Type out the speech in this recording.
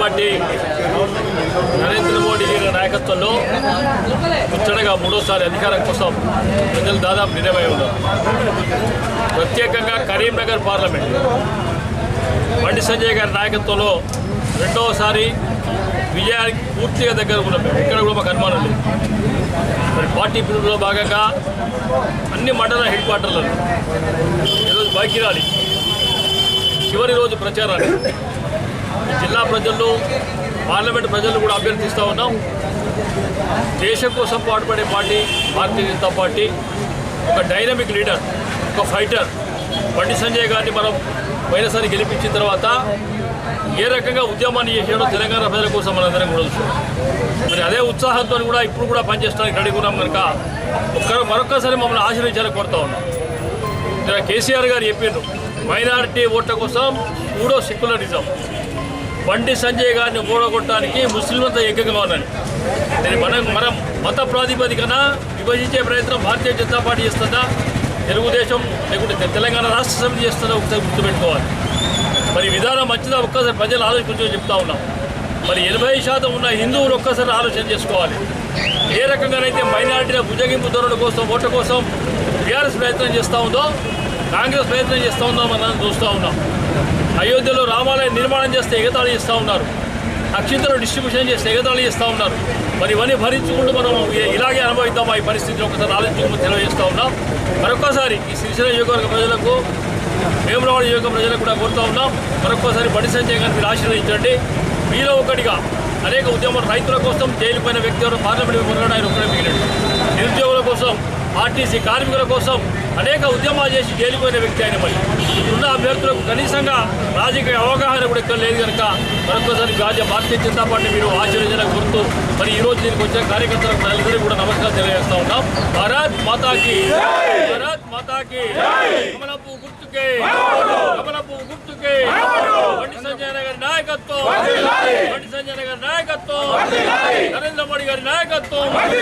Party Narendra Modi గారి నాయకత్వంలో ముచ్చటగా మూడోసారి అధికారం కోసం ప్రజలు దాదాపు నిర్ణయమై ఉన్నారు. ప్రత్యేకంగా కరీంనగర్ పార్లమెంట్. బండి సంజయ్ గారి నాయకత్వంలో రెండవసారి విజయానికి పూర్తిగా దగ్గర ఉన్నాం మేము. ఇక్కడ కూడా మాకు అనుమానం లేదు. మరి పార్టీ పిలుపులో భాగంగా అన్ని మండల హెడ్ క్వార్టర్లలో ఈరోజు బైకి రాలి చివరి రోజు ప్రచారాలు. జిల్లా ప్రజలు పార్లమెంట్ ప్రజలు కూడా అభ్యర్థిస్తూ ఉన్నాం. దేశం కోసం పాటుపడే పార్టీ భారతీయ జనతా పార్టీ ఒక డైనమిక్ లీడర్ ఒక ఫైటర్ బండి సంజయ్ గారిని మనం పోయినసారి గెలిపించిన తర్వాత ఏ రకంగా ఉద్యమాన్ని చేసాడో తెలంగాణ ప్రజల కోసం మనందరం కూడా మరి అదే ఉత్సాహంతో కూడా ఇప్పుడు కూడా పనిచేయడానికి రెడీగా ఉన్నాం కనుక ఒక్క మరొక్కసారి మమ్మల్ని ఆశీర్వించాలని కోరుతా ఉన్నాం. కేసీఆర్ గారు చెప్పిండ్రు మైనారిటీ ఓట్ల కోసం మూడో సెక్యులరిజం. బండి సంజయ్ గారిని ఓడగొట్టడానికి ముస్లింలతో ఏకంగా ఉన్నాను. నేను మనం మనం మత ప్రాతిపదికన విభజించే ప్రయత్నం భారతీయ జనతా పార్టీ చేస్తుందా? తెలుగుదేశం లేకుంటే తెలంగాణ రాష్ట్ర సమితి చేస్తుందా? ఒకసారి గుర్తుపెట్టుకోవాలి. మరి విధానం మంచిదా? ఒక్కసారి ప్రజలు ఆలోచించని చెప్తా ఉన్నాం. మరి ఎనభై శాతం ఉన్న హిందువులు ఒక్కసారి ఆలోచన చేసుకోవాలి. ఏ రకంగానైతే మైనారిటీల భుజగింపు ధోరణి కోసం ఓట్ల కోసం టీఆర్ఎస్ ప్రయత్నం చేస్తూ ఉందో కాంగ్రెస్ ప్రయత్నం చేస్తూ ఉందో మనం చూస్తూ ఉన్నాం. అయోధ్యలో రామాలయం నిర్మాణం చేస్తే ఎగతాళి చేస్తూ ఉన్నారు. అక్షింతలు డిస్ట్రిబ్యూషన్ చేస్తే ఎగతాళి చేస్తూ ఉన్నారు. మరి ఇవన్నీ భరించుకుంటూ మనం ఇలాగే అనుభవిద్దాం. ఈ పరిస్థితిని ఒకసారి ఆలోచించుకుని తెలియజేస్తూ ఉన్నాం. మరొకసారి ఈ శ్రీశైలం నియోజకవర్గ ప్రజలకు వేములవాడ నియోజక ప్రజలకు కూడా కోరుతూ ఉన్నాం. మరొకసారి బడి సంజయ్ గారిని మీరు ఆశీర్వదించండి. మీలో ఒకటిగా అనేక ఉద్యమాలు రైతుల కోసం జైలు పోయిన వ్యక్తి ఎవరు పార్లమెంట్ మెంబర్ ఆయన ఒకరే నిరుద్యోగుల కోసం ఆర్టీసీ కార్మికుల కోసం అనేక ఉద్యమాలు చేసి జైలుపోయిన వ్యక్తి ఆయన మరి. ఇప్పుడున్న అభ్యర్థులకు కనీసంగా రాజకీయ అవగాహన కూడా ఇక్కడ లేదు కనుక మరొకసారి రాజ్య భారతీయ జనతా పార్టీ మీరు ఆచరించిన గుర్తు. మరి ఈ రోజు దీనికి వచ్చిన కార్యకర్తలకు నలుగురికి కూడా నమస్కారం తెలియజేస్తా ఉన్నాం. భారత్ మాతాకి భారత్ మాతాకి కమలపు గుర్తుకే కమలపు గుర్తుకే. బండి సంజయ్ గారి నాయకత్వం బండి సంజయ్ గారి నాయకత్వం నరేంద్ర మోడీ గారి నాయకత్వం.